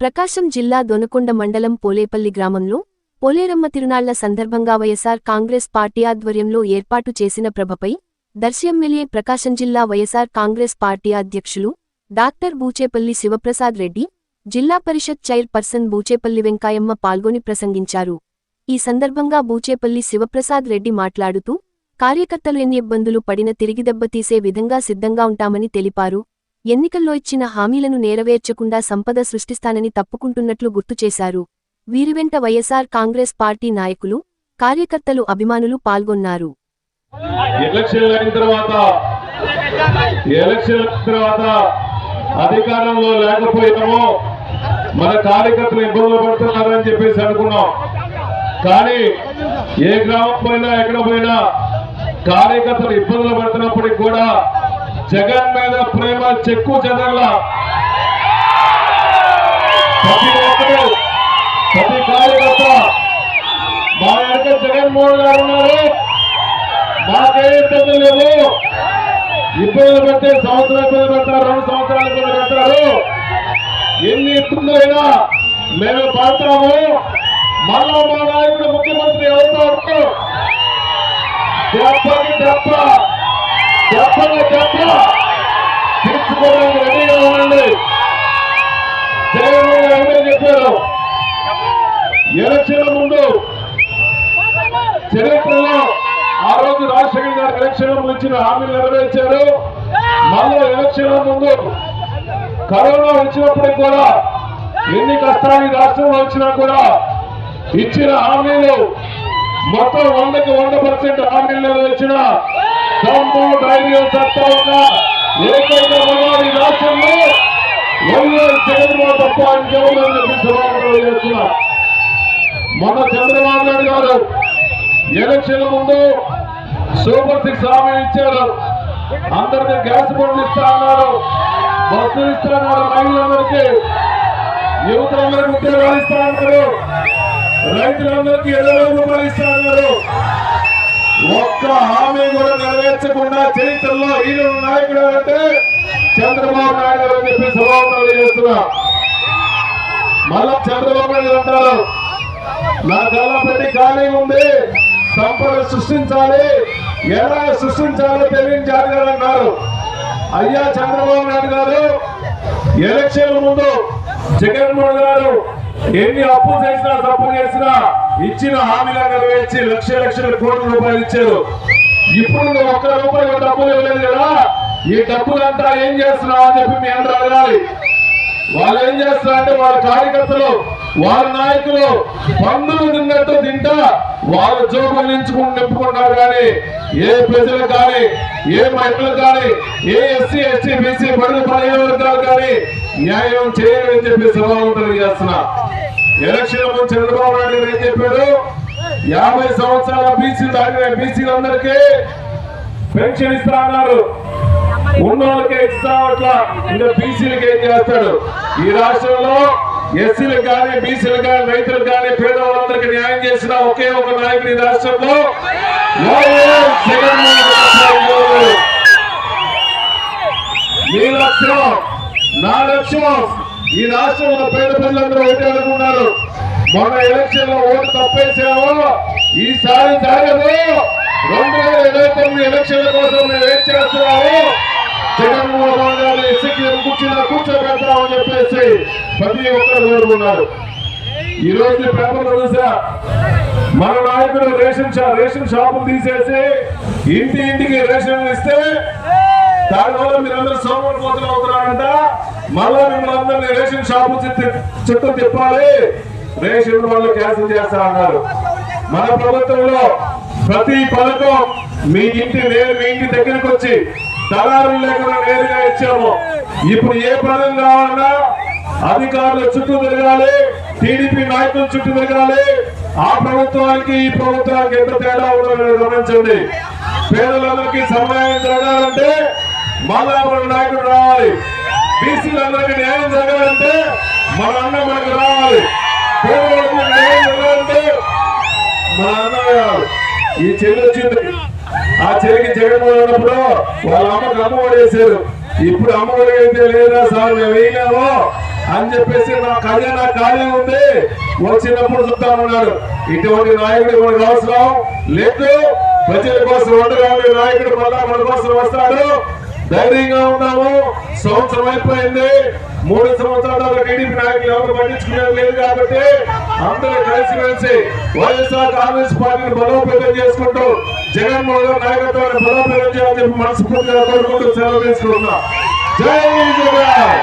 ప్రకాశం జిల్లా దొనకొండ మండలం పోలేపల్లి గ్రామంలో పోలేరమ్మ తిరునాళ్ళ సందర్భంగా వైఎస్సార్ కాంగ్రెస్ పార్టీ ఆధ్వర్యంలో ఏర్పాటు చేసిన ప్రభపై దర్శి ఎమ్మెల్యే ప్రకాశం జిల్లా వైఎస్సార్ కాంగ్రెస్ పార్టీ అధ్యక్షులు డాక్టర్ బూచేపల్లి శివప్రసాద్ రెడ్డి జిల్లా పరిషత్ చైర్పర్సన్ బూచేపల్లి వెంకాయమ్మ పాల్గొని ప్రసంగించారు. ఈ సందర్భంగా బూచేపల్లి శివప్రసాద్ రెడ్డి మాట్లాడుతూ కార్యకర్తలు ఎన్ని ఇబ్బందులు పడిన తిరిగి దెబ్బతీసే విధంగా సిద్ధంగా ఉంటామని తెలిపారు. ఎన్నికల్లో ఇచ్చిన హామీలను నెరవేర్చకుండా సంపద సృష్టిస్తానని తప్పుకుంటున్నట్లు గుర్తుచేశారు వీరివెంట వైఎస్ఆర్ కాంగ్రెస్ పార్టీ నాయకులు కార్యకర్తలు అభిమానులు పాల్గొన్నారు. అధికారంలో లేకపోయినామో మన కార్యకర్తలు ఇబ్బందులు పడుతున్నారని చెప్పేసి అనుకున్నాం. కానీ ఏ గ్రామం పోయినా ఎక్కడ పోయినా కార్యకర్తలు ఇబ్బందులు పడుతున్నప్పటికి కూడా జగన్ మీద ప్రేమ చెక్కు చెదరలా. ప్రతి ఒక్కరు ప్రతి కార్యకర్త మా వెనక జగన్మోహన్ గారు ఉన్నారు. మాకే ఇబ్బంది లేవు ఇబ్బందులు పెట్టే సంవత్సరం ఇబ్బంది పెడతారు రెండు సంవత్సరాలు ఇబ్బంది పెడతారు ఎన్ని ఇబ్బందులైనా మేము పడతాము మళ్ళా మా నాయకుడు ముఖ్యమంత్రి అవుతాడు దెబ్బకి దెబ్బ దెబ్బకి దెబ్బ తీర్చుకోవడానికి రెడీగా ఉండండి జగన్మోహన్ గారు చెప్పారు. ఎలక్షన్ ముందు చరిత్రలో ఆ రోజు రాజశేఖర్ గారు ఎలక్షన్ ముందు ఇచ్చిన హామీలు నెరవేర్చారు. మళ్ళీ ఎలక్షన్ ముందు కరోనా వచ్చినప్పుడు కూడా ఎన్ని కష్టాలు రాష్ట్రంలో వచ్చినా కూడా ఇచ్చిన హామీలు మొత్తం వందకి వంద పర్సెంట్ హామీలు నెరవేర్చిన దమ్ము ధైర్యం సత్తా ఉన్న. ఏకైక మగవాడు ఈ రాష్ట్రంలో వైఎస్ జగన్మోహన్ తప్ప ఇంకెవరు చెప్పి సభాపతులు చంద్రబాబు నాయుడు గారు ఎలక్షన్ ముందు సూపర్ సిక్స్ హామీ ఇచ్చారు. అందరికి గ్యాస్ బండ్లు ఇస్తా అన్నారు. బస్సులు ఇస్తా అన్నారు మహిళలందరికీ యువతులందరికీ ఉద్యోగాలు ఇస్తా అన్నారు. రైతులందరికీ ఇరవై రూపాయలు ఇస్తా అన్నారు. ఒక్క హామీ కూడా నెరవేర్చకుండా చరిత్రలో ఈయన నాయకుడు అంటే చంద్రబాబు నాయుడు గారు అని చెప్పి సభాపతులు చేస్తున్నా. మళ్ళా చంద్రబాబు నాయుడు అంటారు నా గల్లపెట్టి ఖాళీ ఉంది. సంపద సృష్టించాలి. ఎలా సృష్టించాలో తెలియని జాతకాలు అన్నారు. అయ్యా చంద్రబాబు నాయుడు గారు ఎలక్షన్ ముందు జగన్మోహన్ గారు ఎన్ని అప్పు చేసినా తప్పు చేసినా ఇచ్చిన హామీలు నెరవేర్చి లక్ష లక్షల కోట్ల రూపాయలు ఇచ్చారు. ఇప్పుడు ఒక్క రూపాయి డబ్బులు ఇవ్వలేదు కదా? ఈ డబ్బులంతా ఏం చేస్తున్నావు అని చెప్పి మీ అందరూ అడగాలి. వాళ్ళు ఏం చేస్తున్నారంటే వాళ్ళ కార్యకర్తలు వారి నాయకులు పందులు తిన్నట్టు తింటా వారు జోబులు నించుకుని నింపుకుంటారు కానీ ఏ ప్రజలు కానీ ఏ మహిళలు కానీ ఏ ఎస్సీ ఎస్టీ బీసీ బడుగు పదిహేను వర్గాలు కానీ న్యాయం చేయాలని చెప్పి సభావంతులు చేస్తున్నా. ఎలక్షన్ ముందు చంద్రబాబు నాయుడు ఏం చెప్పారు యాభై సంవత్సరాల బీసీ దాటిన బీసీలందరికీ పెన్షన్ ఇస్తా అన్నారు. ఉన్నోళ్ళకే ఇస్తా అట్లా ఇంకా బీసీలకి ఏం చేస్తాడు? ఈ రాష్ట్రంలో ఎస్సీలకు కానీ బీసీలకు కానీ రైతులకు కానీ పేదవాళ్ళందరికీ న్యాయం చేసిన ఒకే ఒక నాయకుడు ఈ రాష్ట్రంలో మీ లక్ష్యం నా లక్ష్యం ఈ రాష్ట్రంలో పేద ప్రజలందరూ ఒకటే అనుకున్నారు. మొన్న ఎలక్షన్లో ఓటు తప్పేసాము ఈసారి జరగదు. రెండు వేల ఇరవై తొమ్మిది ఎలక్షన్ల కోసం మేము ఏం చేస్తున్నాము? జగన్మోహన్ గారు కూర్చున్న కూర్చోబెడతామని చెప్పేసి ప్రతి ఒక్కరు కోరుకున్నారు. ఈ రోజు పేపర్లో చూసా మన నాయకుడు రేషన్ రేషన్ షాపులు తీసేసి ఇంటి ఇంటికి రేషన్ ఇస్తే దానివల్ల మీరందరూ సోమవారం పోతులు అవుతున్నారంట. మళ్ళా మిమ్మల్ని అందరినీ రేషన్ షాపు చుట్టూ తిప్పాలి. రేషన్ వాళ్ళు క్యాన్సిల్ చేస్తా అన్నారు. మన ప్రభుత్వంలో ప్రతి పథకం మీ ఇంటి నేరు మీ ఇంటి దగ్గరకు వచ్చి దళారులు లేకుండా నేరుగా ఇచ్చాము. ఇప్పుడు ఏ పదం కావాలన్నా అధికారుల చుట్టూ తిరగాలి టీడీపీ నాయకుల చుట్టూ తిరగాలి. ఆ ప్రభుత్వానికి ఈ ప్రభుత్వానికి ఎంత తేడా ఉందో మీరు గమనించండి. పేదలందరికీ సమన్వయం జరగాలంటే మాదాపురం నాయకుడు రావాలి. బీసీలందరికీ న్యాయం జరగాలంటే మన అన్న మనకు రావాలి. పేదలకు న్యాయం జరగాలంటే మన అన్న ఈ చెల్లి వచ్చింది. ఆ చెల్లికి జగన్మోహన్ ఉన్నప్పుడు వాళ్ళ అమ్మకు అమ్మ వేశారు. ఇప్పుడు అమ్మఒడి అయితే లేదా సార్ మేము వేయలేము. అని చెప్పేసి నా ఖజానా ఖాళీ ఉంది. వచ్చినప్పుడు చూద్దామన్నాడు ఇటువంటి నాయకుడు మనకు అవసరం లేదు. ప్రజల కోసం ఉండగానే నాయకుడు మళ్ళా మన కోసం వస్తాడు. ధైర్యంగా ఉన్నాము. సంవత్సరం అయిపోయింది. మూడు సంవత్సరాల టీడీపీ నాయకులు ఎవరు పట్టించుకునేది లేదు కాబట్టి అందరూ కలిసిమెలిసి వైఎస్ఆర్ కాంగ్రెస్ పార్టీని బలోపేతం చేసుకుంటూ జగన్మోహన్ రెడ్డి నాయకత్వాన్ని బలోపేతం చేయాలని చెప్పి మనస్ఫూర్తిగా కోరుకుంటూ సెలవు తీసుకుంటున్నా. జై జగన్!